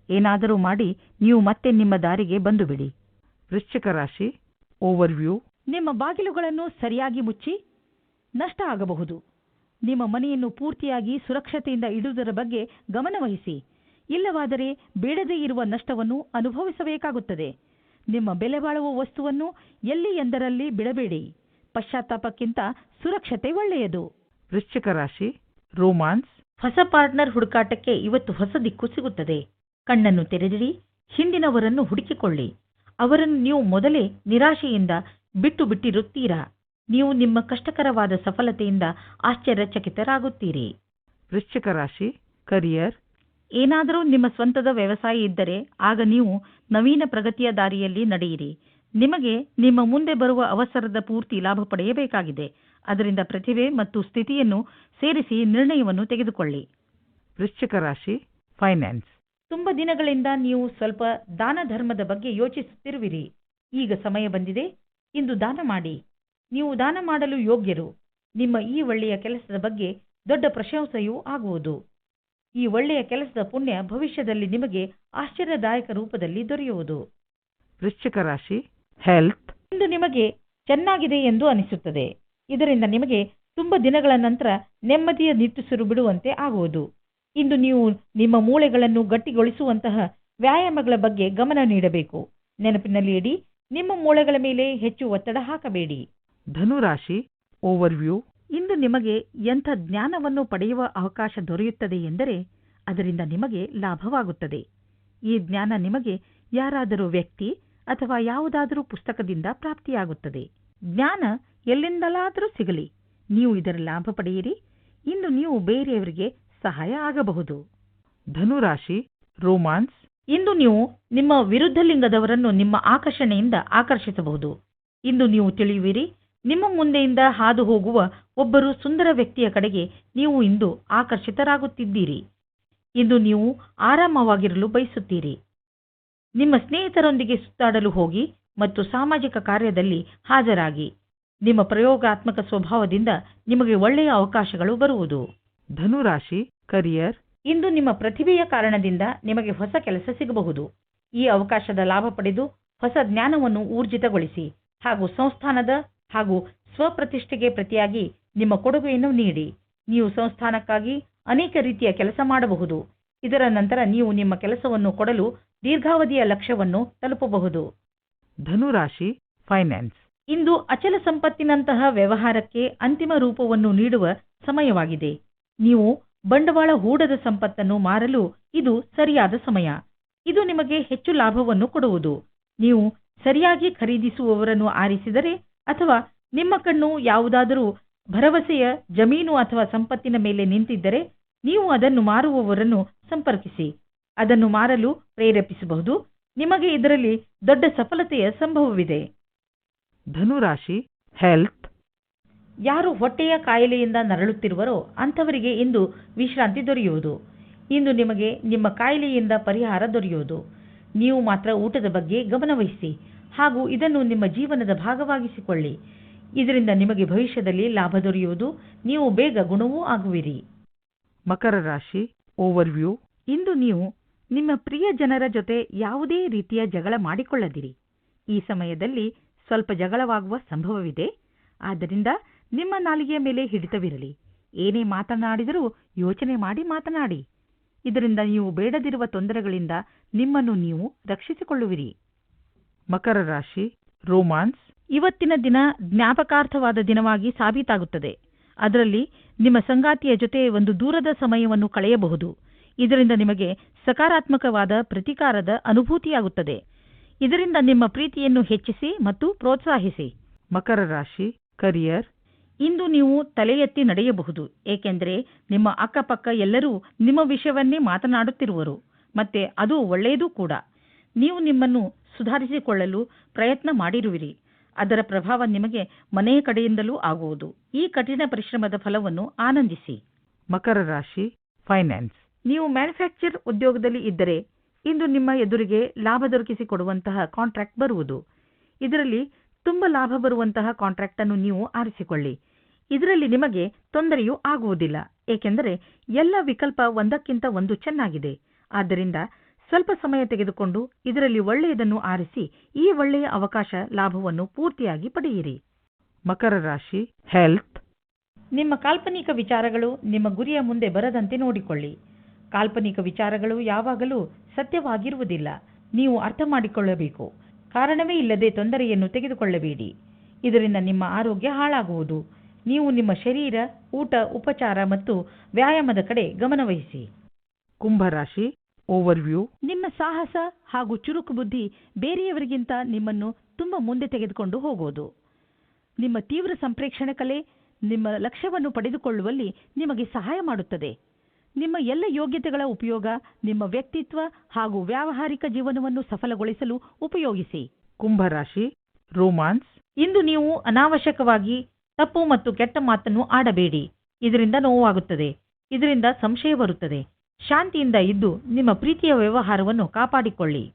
ಏನಾದರೂ ಮಾಡಿ ನೀವು ಮತ್ತೆ ನಿಮ್ಮ ದಾರಿಗೆ ಬಂದು ಬಿಡಿ ವೃಶ್ಚಿಕ ರಾಶಿ ಓವರ್ವ್ಯೂ. ನಿಮ್ಮ ಬಾಗಿಲುಗಳನ್ನು ಸರಿಯಾಗಿ ಮುಚ್ಚಿ ನಷ್ಟ ಆಗಬಹುದು. ನಿಮ್ಮ ಮನೆಯನ್ನು ಪೂರ್ತಿಯಾಗಿ ಸುರಕ್ಷತೆಯಿಂದ ಇಡುವುದರ ಬಗ್ಗೆ ಗಮನವಹಿಸಿ ಇಲ್ಲವಾದರೆ ಬೇಡದೇ ಇರುವ ನಷ್ಟವನ್ನು ಅನುಭವಿಸಬೇಕಾಗುತ್ತದೆ. ನಿಮ್ಮ ಬೆಲೆಬಾಳುವ ವಸ್ತುವನ್ನು ಎಲ್ಲಿ ಎಂದರಲ್ಲಿ ಬಿಡಬೇಡಿ. ಪಶ್ಚಾತ್ತಾಪಕ್ಕಿಂತ ಸುರಕ್ಷತೆ ಒಳ್ಳೆಯದು. ವೃಶ್ಚಿಕ ರಾಶಿ ರೋಮಾನ್ಸ್. ಹೊಸ ಪಾರ್ಟ್ನರ್ ಹುಡುಕಾಟಕ್ಕೆ ಇವತ್ತು ಹೊಸ ದಿಕ್ಕು ಸಿಗುತ್ತದೆ. ಕಣ್ಣನ್ನು ತೆರೆದಿರಿ ಹಿಂದಿನವರನ್ನು ಹುಡುಕಿಕೊಳ್ಳಿ. ಅವರನ್ನು ನೀವು ಮೊದಲೇ ನಿರಾಶೆಯಿಂದ ಬಿಟ್ಟು ಬಿಟ್ಟಿರುತ್ತೀರಾ? ನೀವು ನಿಮ್ಮ ಕಷ್ಟಕರವಾದ ಸಫಲತೆಯಿಂದ ಆಶ್ಚರ್ಯಚಕಿತರಾಗುತ್ತೀರಿ. ವೃಶ್ಚಿಕ ರಾಶಿ ಕರಿಯರ್ ಏನಾದರೂ ನಿಮ್ಮ ಸ್ವಂತದ ವ್ಯವಸಾಯ ಇದ್ದರೆ ಆಗ ನೀವು ನವೀನ ಪ್ರಗತಿಯ ದಾರಿಯಲ್ಲಿ ನಡೆಯಿರಿ. ನಿಮಗೆ ನಿಮ್ಮ ಮುಂದೆ ಬರುವ ಅವಸರದ ಪೂರ್ತಿ ಲಾಭ ಪಡೆಯಬೇಕಾಗಿದೆ. ಅದರಿಂದ ಪ್ರತಿಭೆ ಮತ್ತು ಸ್ಥಿತಿಯನ್ನು ಸೇರಿಸಿ ನಿರ್ಣಯವನ್ನು ತೆಗೆದುಕೊಳ್ಳಿ. ವೃಶ್ಚಿಕ ರಾಶಿ ಫೈನಾನ್ಸ್ ತುಂಬ ದಿನಗಳಿಂದ ನೀವು ಸ್ವಲ್ಪ ದಾನ ಧರ್ಮದ ಬಗ್ಗೆ ಯೋಚಿಸುತ್ತಿರುವಿರಿ. ಈಗ ಸಮಯ ಬಂದಿದೆ. ಇಂದು ದಾನ ಮಾಡಿ. ನೀವು ದಾನ ಮಾಡಲು ಯೋಗ್ಯರು. ನಿಮ್ಮ ಈ ಒಳ್ಳೆಯ ಕೆಲಸದ ಬಗ್ಗೆ ದೊಡ್ಡ ಪ್ರಶಂಸೆಯೂ ಆಗುವುದು. ಈ ಒಳ್ಳೆಯ ಕೆಲಸದ ಪುಣ್ಯ ಭವಿಷ್ಯದಲ್ಲಿ ನಿಮಗೆ ಆಶ್ಚರ್ಯದಾಯಕ ರೂಪದಲ್ಲಿ ದೊರೆಯುವುದು. ವೃಶ್ಚಿಕ ರಾಶಿ ಹೆಲ್ತ್ ಇಂದು ನಿಮಗೆ ಚೆನ್ನಾಗಿದೆ ಎಂದು ಅನಿಸುತ್ತದೆ. ಇದರಿಂದ ನಿಮಗೆ ತುಂಬ ದಿನಗಳ ನಂತರ ನೆಮ್ಮದಿಯ ನಿಟ್ಟುಸಿರು ಬಿಡುವಂತೆ ಆಗುವುದು. ಇಂದು ನೀವು ನಿಮ್ಮ ಮೂಳೆಗಳನ್ನು ಗಟ್ಟಿಗೊಳಿಸುವಂತಹ ವ್ಯಾಯಾಮಗಳ ಬಗ್ಗೆ ಗಮನ ನೀಡಬೇಕು. ನೆನಪಿನಲ್ಲಿ ಇಡಿ ನಿಮ್ಮ ಮೂಳೆಗಳ ಮೇಲೆ ಹೆಚ್ಚು ಒತ್ತಡ ಹಾಕಬೇಡಿ. ಧನುರಾಶಿ, ಓವರ್ವ್ಯೂ, ಇಂದು ನಿಮಗೆ ಎಂಥ ಜ್ಞಾನವನ್ನು ಪಡೆಯುವ ಅವಕಾಶ ದೊರೆಯುತ್ತದೆ ಎಂದರೆ ಅದರಿಂದ ನಿಮಗೆ ಲಾಭವಾಗುತ್ತದೆ. ಈ ಜ್ಞಾನ ನಿಮಗೆ ಯಾರಾದರೂ ವ್ಯಕ್ತಿ ಅಥವಾ ಯಾವುದಾದರೂ ಪುಸ್ತಕದಿಂದ ಪ್ರಾಪ್ತಿಯಾಗುತ್ತದೆ. ಜ್ಞಾನ ಎಲ್ಲಿಂದಲಾದರೂ ಸಿಗಲಿ. ನೀವು ಇದರ ಲಾಭ ಪಡೆಯಿರಿ. ಇಂದು ನೀವು ಬೇರೆಯವರಿಗೆ ಸಹಾಯ ಆಗಬಹುದು. ಧನುರಾಶಿ ರೋಮಾನ್ಸ್. ಇಂದು ನೀವು ನಿಮ್ಮ ವಿರುದ್ಧ ಲಿಂಗದವರನ್ನು ನಿಮ್ಮ ಆಕರ್ಷಣೆಯಿಂದ ಆಕರ್ಷಿಸಬಹುದು. ಇಂದು ನೀವು ತಿಳಿಯುವಿರಿ ನಿಮ್ಮ ಮುಂದೆಯಿಂದ ಹಾದು ಹೋಗುವ ಒಬ್ಬರು ಸುಂದರ ವ್ಯಕ್ತಿಯ ಕಡೆಗೆ ನೀವು ಇಂದು ಆಕರ್ಷಿತರಾಗುತ್ತಿದ್ದೀರಿ. ಇಂದು ನೀವು ಆರಾಮವಾಗಿರಲು ಬಯಸುತ್ತೀರಿ. ನಿಮ್ಮ ಸ್ನೇಹಿತರೊಂದಿಗೆ ಸುತ್ತಾಡಲು ಹೋಗಿ ಮತ್ತು ಸಾಮಾಜಿಕ ಕಾರ್ಯದಲ್ಲಿ ಹಾಜರಾಗಿ. ನಿಮ್ಮ ಪ್ರಯೋಗಾತ್ಮಕ ಸ್ವಭಾವದಿಂದ ನಿಮಗೆ ಒಳ್ಳೆಯ ಅವಕಾಶಗಳು ಬರುವುದು. ಧನುರಾಶಿ ಕರಿಯರ್ ಇಂದು ನಿಮ್ಮ ಪ್ರತಿಭೆಯ ಕಾರಣದಿಂದ ನಿಮಗೆ ಹೊಸ ಕೆಲಸ ಸಿಗಬಹುದು. ಈ ಅವಕಾಶದ ಲಾಭ ಪಡೆದು ಹೊಸ ಜ್ಞಾನವನ್ನು ಊರ್ಜಿತಗೊಳಿಸಿ ಹಾಗೂ ಸಂಸ್ಥಾನದ ಹಾಗೂ ಸ್ವಪ್ರತಿಷ್ಠೆಗೆ ಪ್ರತಿಯಾಗಿ ನಿಮ್ಮ ಕೊಡುಗೆಯನ್ನು ನೀಡಿ. ನೀವು ಸಂಸ್ಥಾನಕ್ಕಾಗಿ ಅನೇಕ ರೀತಿಯ ಕೆಲಸ ಮಾಡಬಹುದು. ಇದರ ನಂತರ ನೀವು ನಿಮ್ಮ ಕೆಲಸವನ್ನು ಕೊಡಲು ದೀರ್ಘಾವಧಿಯ ಲಕ್ಷ್ಯವನ್ನು ತಲುಪಬಹುದು. ಧನುರಾಶಿ ಫೈನಾನ್ಸ್ ಇಂದು ಅಚಲ ಸಂಪತ್ತಿನಂತಹ ವ್ಯವಹಾರಕ್ಕೆ ಅಂತಿಮ ರೂಪವನ್ನು ನೀಡುವ ಸಮಯವಾಗಿದೆ. ನೀವು ಬಂಡವಾಳ ಹೂಡದ ಸಂಪತ್ತನ್ನು ಮಾರಲು ಇದು ಸರಿಯಾದ ಸಮಯ. ಇದು ನಿಮಗೆ ಹೆಚ್ಚು ಲಾಭವನ್ನು ಕೊಡುವುದು. ನೀವು ಸರಿಯಾಗಿ ಖರೀದಿಸುವವರನ್ನು ಆರಿಸಿದರೆ ಅಥವಾ ನಿಮ್ಮ ಕಣ್ಣು ಯಾವುದಾದರೂ ಭರವಸೆಯ ಜಮೀನು ಅಥವಾ ಸಂಪತ್ತಿನ ಮೇಲೆ ನಿಂತಿದ್ದರೆ ನೀವು ಅದನ್ನು ಮಾರುವವರನ್ನು ಸಂಪರ್ಕಿಸಿ. ಅದನ್ನು ಮಾರಲು ಪ್ರೇರೇಪಿಸಬಹುದು. ನಿಮಗೆ ಇದರಲ್ಲಿ ದೊಡ್ಡ ಸಫಲತೆಯ ಸಂಭವವಿದೆ. ಧನುರಾಶಿ ಹೆಲ್ತ್ ಯಾರು ಹೊಟ್ಟೆಯ ಕಾಯಿಲೆಯಿಂದ ನರಳುತ್ತಿರುವರೋ ಅಂಥವರಿಗೆ ಇಂದು ವಿಶ್ರಾಂತಿ ದೊರೆಯುವುದು. ಇಂದು ನಿಮಗೆ ನಿಮ್ಮ ಕಾಯಿಲೆಯಿಂದ ಪರಿಹಾರ ದೊರೆಯುವುದು. ನೀವು ಮಾತ್ರ ಊಟದ ಬಗ್ಗೆ ಗಮನವಹಿಸಿ ಹಾಗೂ ಇದನ್ನು ನಿಮ್ಮ ಜೀವನದ ಭಾಗವಾಗಿಸಿಕೊಳ್ಳಿ. ಇದರಿಂದ ನಿಮಗೆ ಭವಿಷ್ಯದಲ್ಲಿ ಲಾಭ ದೊರೆಯುವುದು. ನೀವು ಬೇಗ ಗುಣವೂ ಆಗುವಿರಿ. ಮಕರ ರಾಶಿ ಓವರ್ವ್ಯೂ ಇಂದು ನೀವು ನಿಮ್ಮ ಪ್ರಿಯ ಜನರ ಜೊತೆ ಯಾವುದೇ ರೀತಿಯ ಜಗಳ ಮಾಡಿಕೊಳ್ಳದಿರಿ. ಈ ಸಮಯದಲ್ಲಿ ಸ್ವಲ್ಪ ಜಗಳವಾಗುವ ಸಂಭವವಿದೆ. ಆದ್ದರಿಂದ ನಿಮ್ಮ ನಾಲಿಗೆಯ ಮೇಲೆ ಹಿಡಿತವಿರಲಿ. ಏನೇ ಮಾತನಾಡಿದರೂ ಯೋಚನೆ ಮಾಡಿ ಮಾತನಾಡಿ. ಇದರಿಂದ ನೀವು ಬೇಡದಿರುವ ತೊಂದರೆಗಳಿಂದ ನಿಮ್ಮನ್ನು ನೀವು ರಕ್ಷಿಸಿಕೊಳ್ಳುವಿರಿ. ಮಕರ ರಾಶಿ ರೋಮಾನ್ಸ್. ಇವತ್ತಿನ ದಿನ ಜ್ಞಾಪಕಾರ್ಥವಾದ ದಿನವಾಗಿ ಸಾಬೀತಾಗುತ್ತದೆ. ಅದರಲ್ಲಿ ನಿಮ್ಮ ಸಂಗಾತಿಯ ಜೊತೆ ಒಂದು ದೂರದ ಸಮಯವನ್ನು ಕಳೆಯಬಹುದು. ಇದರಿಂದ ನಿಮಗೆ ಸಕಾರಾತ್ಮಕವಾದ ಪ್ರತಿಕಾರದ ಅನುಭೂತಿಯಾಗುತ್ತದೆ. ಇದರಿಂದ ನಿಮ್ಮ ಪ್ರೀತಿಯನ್ನು ಹೆಚ್ಚಿಸಿ ಮತ್ತು ಪ್ರೋತ್ಸಾಹಿಸಿ. ಮಕರ ರಾಶಿ ಕರಿಯರ್ ಇಂದು ನೀವು ತಲೆ ಎತ್ತಿ ನಡೆಯಬಹುದು ಏಕೆಂದರೆ ನಿಮ್ಮ ಅಕ್ಕಪಕ್ಕ ಎಲ್ಲರೂ ನಿಮ್ಮ ವಿಷಯವನ್ನೇ ಮಾತನಾಡುತ್ತಿರುವರು ಮತ್ತೆ ಅದು ಒಳ್ಳೆಯದು ಕೂಡ. ನೀವು ನಿಮ್ಮನ್ನು ಸುಧಾರಿಸಿಕೊಳ್ಳಲು ಪ್ರಯತ್ನ ಮಾಡಿರುವಿರಿ. ಅದರ ಪ್ರಭಾವ ನಿಮಗೆ ಮನೆಯ ಕಡೆಯಿಂದಲೂ ಆಗುವುದು. ಈ ಕಠಿಣ ಪರಿಶ್ರಮದ ಫಲವನ್ನು ಆನಂದಿಸಿ. ಮಕರ ರಾಶಿ ಫೈನಾನ್ಸ್ ನೀವು ಮ್ಯಾನುಫ್ಯಾಕ್ಚರ್ ಉದ್ಯೋಗದಲ್ಲಿ ಇದ್ದರೆ ಇಂದು ನಿಮ್ಮ ಎದುರಿಗೆ ಲಾಭ ದೊರಕಿಸಿಕೊಡುವಂತಹ ಕಾಂಟ್ರಾಕ್ಟ್ ಬರುವುದು. ಇದರಲ್ಲಿ ತುಂಬ ಲಾಭ ಬರುವಂತಹ ಕಾಂಟ್ರಾಕ್ಟ್ ಅನ್ನು ನೀವು ಆರಿಸಿಕೊಳ್ಳಿ. ಇದರಲ್ಲಿ ನಿಮಗೆ ತೊಂದರೆಯೂ ಆಗುವುದಿಲ್ಲ, ಏಕೆಂದರೆ ಎಲ್ಲ ವಿಕಲ್ಪ ಒಂದಕ್ಕಿಂತ ಒಂದು ಚೆನ್ನಾಗಿದೆ. ಆದ್ದರಿಂದ ಸ್ವಲ್ಪ ಸಮಯ ತೆಗೆದುಕೊಂಡು ಇದರಲ್ಲಿ ಒಳ್ಳೆಯದನ್ನು ಆರಿಸಿ ಈ ಒಳ್ಳೆಯ ಅವಕಾಶ ಲಾಭವನ್ನು ಪೂರ್ತಿಯಾಗಿ ಪಡೆಯಿರಿ. ಮಕರ ರಾಶಿ ಹೆಲ್ತ್ ನಿಮ್ಮ ಕಾಲ್ಪನಿಕ ವಿಚಾರಗಳು ನಿಮ್ಮ ಗುರಿಯ ಮುಂದೆ ಬರದಂತೆ ನೋಡಿಕೊಳ್ಳಿ. ಕಾಲ್ಪನಿಕ ವಿಚಾರಗಳು ಯಾವಾಗಲೂ ಸತ್ಯವಾಗಿರುವುದಿಲ್ಲ. ನೀವು ಅರ್ಥ ಮಾಡಿಕೊಳ್ಳಬೇಕು ಕಾರಣವೇ ಇಲ್ಲದೆ ತೊಂದರೆಯನ್ನು ತೆಗೆದುಕೊಳ್ಳಬೇಡಿ. ಇದರಿಂದ ನಿಮ್ಮ ಆರೋಗ್ಯ ಹಾಳಾಗುವುದು. ನೀವು ನಿಮ್ಮ ಶರೀರ ಊಟ ಉಪಚಾರ ಮತ್ತು ವ್ಯಾಯಾಮದ ಕಡೆ ಗಮನವಹಿಸಿ. ಕುಂಭರಾಶಿ ಓವರ್ವ್ಯೂ ನಿಮ್ಮ ಸಾಹಸ ಹಾಗೂ ಚುರುಕು ಬುದ್ಧಿ ಬೇರೆಯವರಿಗಿಂತ ನಿಮ್ಮನ್ನು ತುಂಬ ಮುಂದೆ ತೆಗೆದುಕೊಂಡು ಹೋಗುವುದು ನಿಮ್ಮ ತೀವ್ರ ಸಂಪ್ರೇಕ್ಷಣ ಕಲೆ ನಿಮ್ಮ ಲಕ್ಷ್ಯವನ್ನು ಪಡೆದುಕೊಳ್ಳುವಲ್ಲಿ ನಿಮಗೆ ಸಹಾಯ ಮಾಡುತ್ತದೆ. ನಿಮ್ಮ ಎಲ್ಲ ಯೋಗ್ಯತೆಗಳ ಉಪಯೋಗ ನಿಮ್ಮ ವ್ಯಕ್ತಿತ್ವ ಹಾಗೂ ವ್ಯಾವಹಾರಿಕ ಜೀವನವನ್ನು ಸಫಲಗೊಳಿಸಲು ಉಪಯೋಗಿಸಿ. ಕುಂಭರಾಶಿ ರೋಮಾನ್ಸ್. ಇಂದು ನೀವು ಅನಾವಶ್ಯಕವಾಗಿ ತಪ್ಪು ಮತ್ತು ಕೆಟ್ಟ ಮಾತನ್ನು ಆಡಬೇಡಿ. ಇದರಿಂದ ನೋವಾಗುತ್ತದೆ. ಇದರಿಂದ ಸಂಶಯ ಬರುತ್ತದೆ. ಶಾಂತಿಯಿಂದ ಇದ್ದು ನಿಮ್ಮ ಪ್ರೀತಿಯ ವ್ಯವಹಾರವನ್ನು ಕಾಪಾಡಿಕೊಳ್ಳಿ.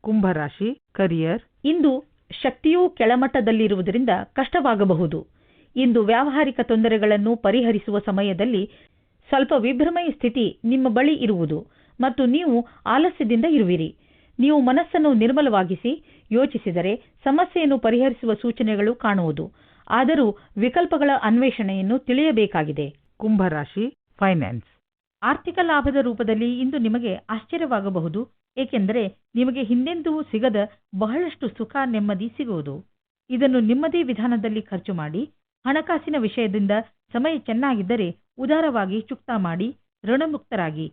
ಕುಂಭರಾಶಿ ಕರಿಯರ್. ಇಂದು ಶಕ್ತಿಯೂ ಕೆಳಮಟ್ಟದಲ್ಲಿರುವುದರಿಂದ ಕಷ್ಟವಾಗಬಹುದು. ಇಂದು ವ್ಯಾವಹಾರಿಕ ತೊಂದರೆಗಳನ್ನು ಪರಿಹರಿಸುವ ಸಮಯದಲ್ಲಿ ಸ್ವಲ್ಪ ವಿಭ್ರಮೆಯ ಸ್ಥಿತಿ ನಿಮ್ಮ ಬಳಿ ಇರುವುದು ಮತ್ತು ನೀವು ಆಲಸ್ಯದಿಂದ ಇರುವಿರಿ. ನೀವು ಮನಸ್ಸನ್ನು ನಿರ್ಮಲವಾಗಿಸಿ, ಯೋಚಿಸಿದರೆ ಸಮಸ್ಯೆಯನ್ನು ಪರಿಹರಿಸುವ ಸೂಚನೆಗಳು ಕಾಣುವುದು. ಆದರೂ ವಿಕಲ್ಪಗಳ ಅನ್ವೇಷಣೆಯನ್ನು ತಿಳಿಯಬೇಕಾಗಿದೆ. ಕುಂಭರಾಶಿ ಫೈನಾನ್ಸ್ ಆರ್ಥಿಕ ಲಾಭದ ರೂಪದಲ್ಲಿ ಇಂದು ನಿಮಗೆ ಆಶ್ಚರ್ಯವಾಗಬಹುದು, ಏಕೆಂದರೆ ನಿಮಗೆ ಹಿಂದೆಂದೂ ಸಿಗದ ಬಹಳಷ್ಟು ಸುಖ ನೆಮ್ಮದಿ ಸಿಗುವುದು. ಇದನ್ನು ನಿಮ್ಮದೇ ವಿಧಾನದಲ್ಲಿ ಖರ್ಚು ಮಾಡಿ, ಹಣಕಾಸಿನ ವಿಷಯದಿಂದ ಸಮಯ ಚೆನ್ನಾಗಿದ್ದರೆ ಉದಾರವಾಗಿ ಚುಕ್ತಾ ಮಾಡಿ ಋಣಮುಕ್ತರಾಗಿ.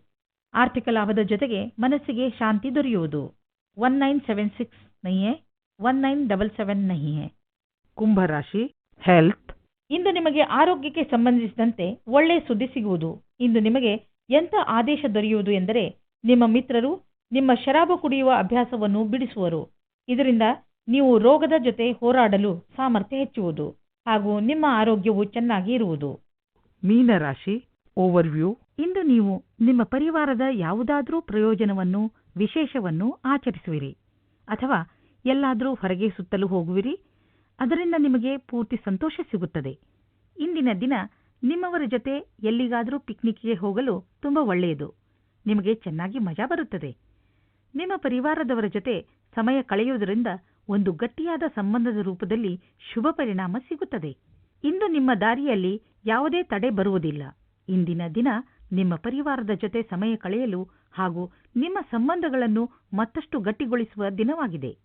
ಆರ್ಥಿಕ ಲಾಭದ ಜೊತೆಗೆ ಮನಸ್ಸಿಗೆ ಶಾಂತಿ ದೊರೆಯುವುದು. ಒನ್ ನೈನ್ ಸೆವೆನ್ ಸಿಕ್ಸ್ ನಹಿಯೇ ಒನ್ ನೈನ್ ಡಬಲ್ ಸೆವೆನ್ ನಹಿಯೇ ಕುಂಭರಾಶಿ ಹೆಲ್ತ್ ಇಂದು ನಿಮಗೆ ಆರೋಗ್ಯಕ್ಕೆ ಸಂಬಂಧಿಸಿದಂತೆ ಒಳ್ಳೆ ಸುದ್ದಿ ಸಿಗುವುದು. ಇಂದು ನಿಮಗೆ ಎಂಥ ಆದೇಶ ದೊರೆಯುವುದು ಎಂದರೆ ನಿಮ್ಮ ಮಿತ್ರರು ನಿಮ್ಮ ಶರಾಬು ಕುಡಿಯುವ ಅಭ್ಯಾಸವನ್ನು ಬಿಡಿಸುವರು. ಇದರಿಂದ ನೀವು ರೋಗದ ಜೊತೆ ಹೋರಾಡಲು ಸಾಮರ್ಥ್ಯ ಹೆಚ್ಚುವುದು ಹಾಗೂ ನಿಮ್ಮ ಆರೋಗ್ಯವು ಚೆನ್ನಾಗಿ ಇರುವುದು. ಮೀನರಾಶಿ ಓವರ್ವ್ಯೂ ಇಂದು ನೀವು ನಿಮ್ಮ ಪರಿವಾರದ ಯಾವುದಾದ್ರೂ ಪ್ರಯೋಜನವನ್ನು, ವಿಶೇಷವನ್ನು ಆಚರಿಸುವಿರಿ. ಅಥವಾ ಎಲ್ಲಾದರೂ ಹೊರಗೆ ಸುತ್ತಲೂ ಹೋಗುವಿರಿ. ಅದರಿಂದ ನಿಮಗೆ ಪೂರ್ತಿ ಸಂತೋಷ ಸಿಗುತ್ತದೆ. ಇಂದಿನ ದಿನ ನಿಮ್ಮವರ ಜೊತೆ ಎಲ್ಲಿಗಾದರೂ ಪಿಕ್ನಿಕ್ಗೆ ಹೋಗಲು ತುಂಬ ಒಳ್ಳೆಯದು. ನಿಮಗೆ ಚೆನ್ನಾಗಿ ಮಜಾ ಬರುತ್ತದೆ. ನಿಮ್ಮ ಪರಿವಾರದವರ ಜೊತೆ ಸಮಯ ಕಳೆಯುವುದರಿಂದ ಒಂದು ಗಟ್ಟಿಯಾದ ಸಂಬಂಧದ ರೂಪದಲ್ಲಿ ಶುಭ ಪರಿಣಾಮ ಸಿಗುತ್ತದೆ. ಇಂದು ನಿಮ್ಮ ದಾರಿಯಲ್ಲಿ ಯಾವುದೇ ತಡೆ ಬರುವುದಿಲ್ಲ. ಇಂದಿನ ದಿನ ನಿಮ್ಮ ಪರಿವಾರದ ಜೊತೆ ಸಮಯ ಕಳೆಯಲು ಹಾಗೂ ನಿಮ್ಮ ಸಂಬಂಧಗಳನ್ನು ಮತ್ತಷ್ಟು ಗಟ್ಟಿಗೊಳಿಸುವ ದಿನವಾಗಿದೆ.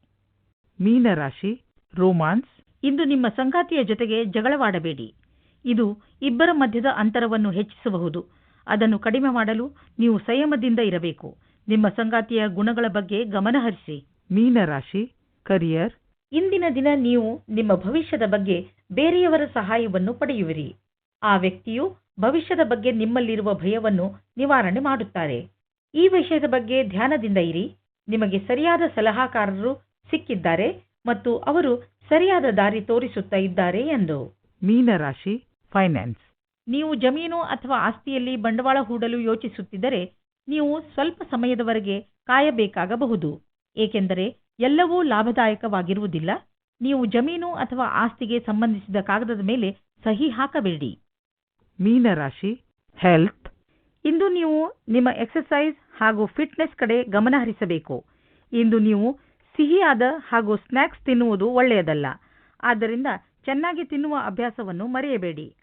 ಮೀನರಾಶಿ ರೋಮಾನ್ಸ್. ಇಂದು ನಿಮ್ಮ ಸಂಗಾತಿಯ ಜೊತೆಗೆ ಜಗಳವಾಡಬೇಡಿ. ಇದು ಇಬ್ಬರ ಮಧ್ಯದ ಅಂತರವನ್ನು ಹೆಚ್ಚಿಸಬಹುದು. ಅದನ್ನು ಕಡಿಮೆ ಮಾಡಲು ನೀವು ಸಂಯಮದಿಂದ ಇರಬೇಕು. ನಿಮ್ಮ ಸಂಗಾತಿಯ ಗುಣಗಳ ಬಗ್ಗೆ ಗಮನಹರಿಸಿ. ಮೀನರಾಶಿ ಕರಿಯರ್. ಇಂದಿನ ದಿನ ನೀವು ನಿಮ್ಮ ಭವಿಷ್ಯದ ಬಗ್ಗೆ ಬೇರೆಯವರ ಸಹಾಯವನ್ನು ಪಡೆಯುವಿರಿ. ಆ ವ್ಯಕ್ತಿಯು ಭವಿಷ್ಯದ ಬಗ್ಗೆ ನಿಮ್ಮಲ್ಲಿರುವ ಭಯವನ್ನು ನಿವಾರಣೆ ಮಾಡುತ್ತಾರೆ. ಈ ವಿಷಯದ ಬಗ್ಗೆ ಧ್ಯಾನದಿಂದ ಇರಿ. ನಿಮಗೆ ಸರಿಯಾದ ಸಲಹಾಕಾರರು ಸಿಕ್ಕಿದ್ದಾರೆ ಮತ್ತು ಅವರು ಸರಿಯಾದ ದಾರಿ ತೋರಿಸುತ್ತಾ ಇದ್ದಾರೆ ಎಂದು. ಮೀನರಾಶಿ ಫೈನಾನ್ಸ್. ನೀವು ಜಮೀನು ಅಥವಾ ಆಸ್ತಿಯಲ್ಲಿ ಬಂಡವಾಳ ಹೂಡಲು ಯೋಚಿಸುತ್ತಿದ್ದರೆ ನೀವು ಸ್ವಲ್ಪ ಸಮಯದವರೆಗೆ ಕಾಯಬೇಕಾಗಬಹುದು. ಏಕೆಂದರೆ ಎಲ್ಲವೂ ಲಾಭದಾಯಕವಾಗಿರುವುದಿಲ್ಲ. ನೀವು ಜಮೀನು ಅಥವಾ ಆಸ್ತಿಗೆ ಸಂಬಂಧಿಸಿದ ಕಾಗದದ ಮೇಲೆ ಸಹಿ ಹಾಕಬೇಡಿ. ಮೀನರಾಶಿ ಹೆಲ್ತ್ ಇಂದು ನೀವು ನಿಮ್ಮ ಎಕ್ಸರ್ಸೈಸ್ ಹಾಗೂ ಫಿಟ್ನೆಸ್ ಕಡೆ ಗಮನ ಹರಿಸಬೇಕು. ಇಂದು ನೀವು ಸಿಹಿಯಾದ ಹಾಗೂ ಸ್ನ್ಯಾಕ್ಸ್ ತಿನ್ನುವುದು ಒಳ್ಳೆಯದಲ್ಲ. ಆದ್ದರಿಂದ ಚೆನ್ನಾಗಿ ತಿನ್ನುವ ಅಭ್ಯಾಸವನ್ನು ಮರೆಯಬೇಡಿ.